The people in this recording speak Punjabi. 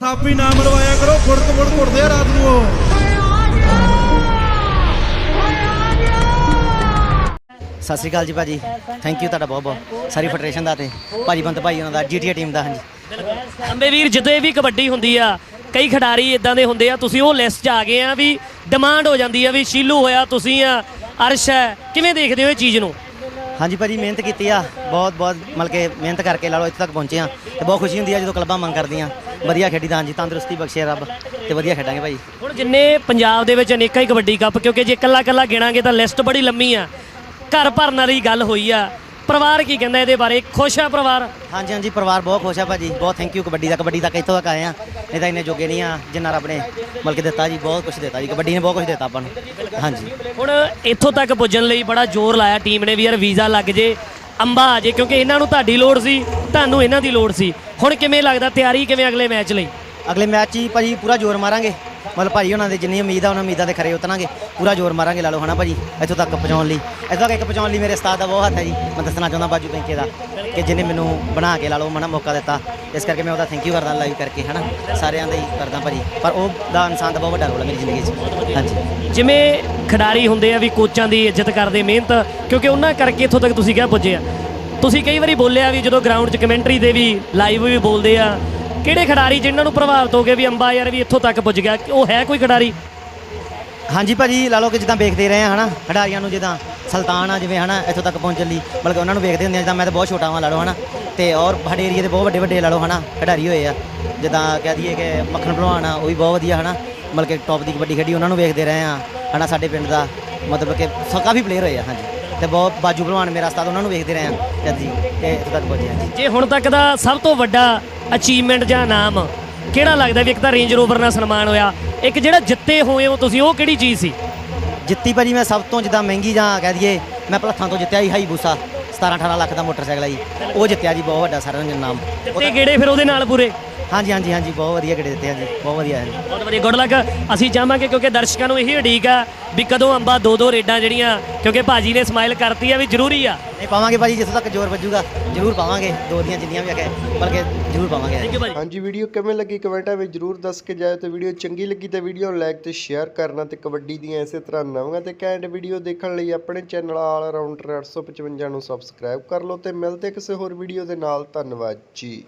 ਥਾਪੀ ਨਾ ਮਰਵਾਇਆ ਕਰੋ ਫੁੜਕ ਫੁੜ ਘੁੱਟਦੇ ਆ ਰਾਤ ਨੂੰ ਉਹ। ਸਤਿ ਸ਼੍ਰੀ ਅਕਾਲ ਜੀ ਭਾਜੀ। ਥੈਂਕ ਯੂ ਤੁਹਾਡਾ ਬਹੁਤ ਬਹੁਤ। ਸਾਰੀ ਫੈਡਰੇਸ਼ਨ ਦਾ ਤੇ ਭਾਜੀ ਬੰਤ ਭਾਈ ਉਹਨਾਂ ਦਾ ਜੀਟੀਏ ਟੀਮ ਦਾ ਹਾਂਜੀ। ਅੰਬੇ ਵੀਰ ਜਿੱਦੇ ਵੀ ਕਬੱਡੀ ਹੁੰਦੀ ਆ ਕਈ ਖਿਡਾਰੀ ਇਦਾਂ ਦੇ ਹੁੰਦੇ ਆ ਤੁਸੀਂ ਉਹ ਲਿਸਟ 'ਚ ਆ ਗਏ ਆ ਵੀ ਡਿਮਾਂਡ ਹੋ ਜਾਂਦੀ ਆ ਵੀ ਸ਼ੀਲੂ ਹੋਇਆ ਤੁਸੀਂ ਆ ਅਰਸ਼ ਹੈ। ਕਿਵੇਂ ਦੇਖਦੇ ਹੋ ਇਹ ਚੀਜ਼ ਨੂੰ? ਹਾਂਜੀ ਭਾਜੀ, ਮਿਹਨਤ ਕੀਤੀ ਆ। ਬਹੁਤ ਬਹੁਤ ਮਤਲਬ ਕਿ ਮਿਹਨਤ ਕਰਕੇ ਲਾ ਲਓ, ਇੱਥੇ ਤੱਕ ਪਹੁੰਚੇ ਆ। ਤੇ ਬਹੁਤ ਖੁਸ਼ੀ ਹੁੰਦੀ ਆ ਜਦੋਂ ਕਲੱਬਾਂ ਮੰਗ ਕਰਦੀਆਂ। ਵਧੀਆ ਖੇਡੀ ਦਾ ਹਾਂਜੀ, ਤੰਦਰੁਸਤੀ ਬਖਸ਼ੇ ਰੱਬ ਤੇ ਵਧੀਆ ਖੇਡਾਂਗੇ ਭਾਈ ਹੁਣ ਜਿੰਨੇ ਪੰਜਾਬ ਦੇ ਵਿੱਚ ਅਨੇਕਾਂ ਹੀ ਕਬੱਡੀ ਕੱਪ, ਕਿਉਂਕਿ ਜੇ ਇਕੱਲਾ ਇਕੱਲਾ ਗਿਣਾਂਗੇ ਤਾਂ ਲਿਸਟ ਬੜੀ ਲੰਮੀ ਆ। ਘਰ ਭਰਨ ਵਾਲੀ ਗੱਲ ਹੋਈ ਆ। ਪਰਿਵਾਰ ਕੀ ਕਹਿੰਦਾ ਇਹਦੇ ਬਾਰੇ? ਖੁਸ਼ ਆ ਪਰਿਵਾਰ? ਹਾਂਜੀ ਹਾਂਜੀ ਪਰਿਵਾਰ ਬਹੁਤ ਖੁਸ਼ ਆ ਭਾਜੀ। ਬਹੁਤ ਥੈਂਕ ਯੂ ਕਬੱਡੀ ਦਾ। ਕਬੱਡੀ ਤੱਕ ਇੱਥੋਂ ਤੱਕ ਆਏ ਆ? ਨਹੀਂ ਤਾਂ ਇੰਨੇ ਜੋਗੇ ਨਹੀਂ ਆ ਜਿੰਨਾ ਰੱਬ ਨੇ ਮਤਲਬ ਕਿ ਦਿੱਤਾ ਜੀ ਬਹੁਤ ਕੁਝ ਦਿੱਤਾ ਜੀ। ਕਬੱਡੀ ਨੇ ਬਹੁਤ ਕੁਝ ਦਿੱਤਾ ਆਪਾਂ ਨੂੰ। ਹਾਂਜੀ। ਹੁਣ ਇੱਥੋਂ ਤੱਕ ਪੁੱਜਣ ਲਈ ਬੜਾ ਜ਼ੋਰ ਲਾਇਆ ਟੀਮ ਨੇ ਵੀ ਯਾਰ ਵੀਜ਼ਾ ਲੱਗ ਜੇ ਅੰਬਾ ਆ ਜੇ ਕਿਉਂਕਿ ਇਹਨਾਂ ਨੂੰ ਤੁਹਾਡੀ ਲੋੜ ਸੀ ਤੁਹਾਨੂੰ ਇਹਨਾਂ ਦੀ ਲੋੜ ਸੀ। ਹੁਣ ਕਿਵੇਂ ਲੱਗਦਾ? ਤਿਆਰੀ ਕਿਵੇਂ ਅਗਲੇ ਮੈਚ ਲਈ? ਅਗਲੇ ਮੈਚ 'ਚ ਹੀ ਭਾਜੀ ਪੂਰਾ ਜ਼ੋਰ ਮਾਰਾਂਗੇ। ਮਤਲਬ ਭਾਜੀ ਉਹਨਾਂ ਦੇ ਜਿੰਨੀ ਉਮੀਦ ਆ, ਉਹਨਾਂ ਉਮੀਦਾਂ ਦੇ ਖਰੇ ਉਤਰਾਂਗੇ। ਪੂਰਾ ਜ਼ੋਰ ਮਾਰਾਂਗੇ ਲਾ ਲਓ ਹਨਾ ਭਾਜੀ? ਇੱਥੋਂ ਤੱਕ ਪਹੁੰਚਾਉਣ ਲਈ। ਇੱਥੋਂ ਤੱਕ ਇੱਕ ਪਹੁੰਚਾਉਣ ਲਈ ਮੇਰੇ ਉਸਤਾਦ ਦਾ ਬਹੁਤ ਹੱਥ ਹੈ ਜੀ। ਮੈਂ ਦੱਸਣਾ ਚਾਹੁੰਦਾ ਬਾਜੂ ਪੈਂਕੇ ਦਾ ਕਿ ਜਿਹਨੇ ਮੈਨੂੰ ਬਣਾ ਕੇ ਲਾ ਲਓ ਮਨਾ ਮੌਕਾ ਦਿੱਤਾ। ਇਸ ਕਰਕੇ ਮੈਂ ਉਹਦਾ ਥੈਂਕ ਯੂ ਕਰਦਾ ਲਾਈਵ ਕਰਕੇ, ਹਨਾ? ਸਾਰਿਆਂ ਦਾ ਹੀ ਕਰਦਾ ਭਾਜੀ। ਪਰ ਉਹ ਦਾ ਇਨਸਾਨ ਦਾ ਬਹੁਤ ਵੱਡਾ ਰੋਲ ਹੈ ਮੇਰੀ ਜ਼ਿੰਦਗੀ 'ਚ। ਹਾਂਜੀ। ਜਿਵੇਂ ਖਿਡਾਰੀ ਹੁੰਦੇ ਆ ਵੀ ਕੋਚਾਂ ਦੀ ਇੱਜ਼ਤ ਕਰਦੇ ਮਿਹਨਤ, ਕਿਉਂਕਿ ਉਹਨਾਂ ਕਰਕੇ ਇੱਥੋਂ ਤੱਕ ਤੁਸੀਂ ਕਿਹਾ ਪੁੱਜੇ ਆ? ਤੁਸੀਂ ਕਈ ਵਾਰੀ ਬੋਲਿਆ ਵੀ ਜਦੋਂ ਗਰਾਊਂਡ 'ਚ ਕਮੈਂਟਰੀ ਦੇ ਵੀ ਲਾਈਵ ਵੀ ਬੋਲਦੇ ਆ ਕਿਹੜੇ ਖਿਡਾਰੀ ਜਿਨ੍ਹਾਂ ਨੂੰ ਪ੍ਰਭਾਵਿਤ ਹੋ ਗਏ ਵੀ ਅੰਬਾ ਯਾਰ ਵੀ ਇੱਥੋਂ ਤੱਕ ਪੁੱਜ ਗਿਆ? ਉਹ ਹੈ ਕੋਈ ਖਿਡਾਰੀ? ਹਾਂਜੀ ਭਾਜੀ ਲਾ ਲਓ ਕਿ ਜਿੱਦਾਂ ਵੇਖਦੇ ਰਹੇ ਆ ਹਨਾ? ਖਿਡਾਰੀਆਂ ਨੂੰ ਜਿੱਦਾਂ ਸੁਲਤਾਨ ਆ ਜਿਵੇਂ ਹਨਾ ਇੱਥੋਂ ਤੱਕ ਪਹੁੰਚਣ ਲਈ ਮਤਲਬ ਕਿ ਉਹਨਾਂ ਨੂੰ ਵੇਖਦੇ ਹੁੰਦੇ ਆ ਜਿੱਦਾਂ ਮੈਂ ਤਾਂ ਬਹੁਤ ਛੋਟਾ ਹਾਂ ਲਾ ਲਓ ਹਨਾ? ਤੇ ਔਰ ਸਾਡੇ ਏਰੀਆ ਦੇ ਬਹੁਤ ਵੱਡੇ ਵੱਡੇ ਲਾ ਲਓ ਹਨਾ ਖਿਡਾਰੀ ਹੋਏ ਆ। ਜਿੱਦਾਂ ਕਹਿ ਦਈਏ ਕਿ ਮੱਖਣ ਭਲਵਾਨ ਆ ਉਹ ਵੀ ਬਹੁਤ ਵਧੀਆ ਹਨਾ? ਮਤਲਬ ਕਿ ਟੌਪ ਦੀ ਕਬੱਡੀ ਖੇਡੀ ਉਹਨਾਂ ਨੂੰ ਵੇਖਦੇ ਰਹੇ ਆ ਹਨਾ ਸਾਡੇ ਪਿੰਡ ਦਾ। ਮਤਲਬ ਕਿ ਕਾਫੀ ਪਲੇਅਰ ਹੋਏ ਆ ਹਾਂਜੀ। ਤੇ ਬਹੁਤ ਬਾਜੂ ਭਲਵਾਨ ਮੇਰਾ ਉਸਤਾਦ ਉਹਨਾਂ ਨੂੰ ਵੇਖਦੇ ਰਹੇ ਆ ਜੀ ਤੇ ਇੱਥੋਂ ਤੱਕ ਪਹੁੰਚੇ ਜੀ। ਜੇ ਹੁਣ ਤੱਕ ਦਾ ਸਭ ਤੋਂ ਵੱਡਾ ਅਚੀਵਮੈਂਟ ਜਾਂ ਨਾਮ? ਕਿਹੜਾ ਲੱਗਦਾ ਵੀ ਇੱਕ ਤਾਂ ਰੇਂਜ ਰੋਵਰ ਨਾਲ ਸਨਮਾਨ ਹੋਇਆ? ਇੱਕ ਜਿਹੜਾ ਜਿੱਤੇ ਹੋਏ ਹੋ ਤੁਸੀਂ ਉਹ ਕਿਹੜੀ ਚੀਜ਼ ਸੀ? ਜਿੱਤੀ ਭਾਜੀ ਮੈਂ ਸਭ ਤੋਂ ਜਿੱਦਾਂ ਮਹਿੰਗੀ ਜਾਂ ਕਹਿ ਦਈਏ ਮੈਂ ਭਲੱਥਾਂ ਤੋਂ ਜਿੱਤਿਆ ਸੀ ਹਾਈ ਬੂਸਾ 17 18 ਲੱਖ ਦਾ ਮੋਟਰਸਾਈਕਲ ਆ ਜੀ। ਉਹ ਜਿੱਤਿਆ ਜੀ ਬਹੁਤ ਵੱਡਾ ਸਾਰਿਆਂ ਨੂੰ ਨਾਮ। ਦਿੱਤੇ ਗੇੜੇ ਫਿਰ ਉਹਦੇ ਨਾਲ ਪੂਰੇ? ਹਾਂਜੀ ਹਾਂਜੀ ਹਾਂਜੀ ਬਹੁਤ ਵਧੀਆ ਗੇੜੇ ਦਿੱਤੇ ਆ ਜੀ ਬਹੁਤ ਵਧੀਆ ਹੈ ਬਹੁਤ ਵਧੀਆ ਗੁੱਡ ਲੱਕ ਅਸੀਂ ਚਾਹਾਂਗੇ ਕਿਉਂਕਿ ਦਰਸ਼ਕਾਂ ਨੂੰ ਇਹੀ ਉਡੀਕ ਆ ਵੀ ਕਦੋਂ ਅੰਬਾ ਦੋ ਦੋ ਰੇਡਾਂ ਜਿਹੜੀਆਂ ਕਿਉਂਕਿ ਭਾਜੀ ਨੇ ਸਮਾਈਲ ਕਰਤੀ ਆ ਵੀ ਜ਼ਰੂਰੀ ਆ। ਨਹੀਂ ਪਾਵਾਂਗੇ ਭਾਜੀ ਜਿੱਥੋਂ ਤੱਕ ਜ਼ੋਰ ਵੱਜੂਗਾ ਜ਼ਰੂਰ ਪਾਵਾਂਗੇ ਦੋ ਦੀਆਂ ਜਿੰਨੀਆਂ ਵੀ ਹੈਗੇ ਬਲਕਿ ਜ਼ਰੂਰ ਪਾਵਾਂਗੇ ਥੈਂਕ ਯੂ ਭਾਜੀ। ਹਾਂਜੀ ਵੀਡੀਓ ਕਿਵੇਂ ਲੱਗੀ ਕਮੈਂਟਾਂ ਵਿੱਚ ਜਰੂਰ ਦੱਸ ਕੇ ਜਾਇਓ ਤੇ ਵੀਡੀਓ ਚੰਗੀ ਲੱਗੀ ਤਾਂ ਵੀਡੀਓ ਨੂੰ ਲਾਈਕ ਤੇ ਸ਼ੇਅਰ ਕਰਨਾ ਤੇ ਕਬੱਡੀ ਦੀਆਂ ਇਸੇ ਤਰ੍ਹਾਂ ਨਵੀਆਂ ਤੇ ਕੈਂਟ ਵੀਡੀਓ ਦੇਖਣ ਲਈ ਆਪਣੇ ਚੈਨਲ ਆਲ ਰਾਊਂਡਰ 855 ਨੂੰ ਸਬਸਕ੍ਰਾਈਬ ਕਰ ਲਓ ਤੇ ਮਿਲਦੇ ਕਿਸੇ ਹੋਰ ਵੀਡੀਓ ਦੇ ਨਾਲ। ਧੰਨਵਾਦ ਜੀ।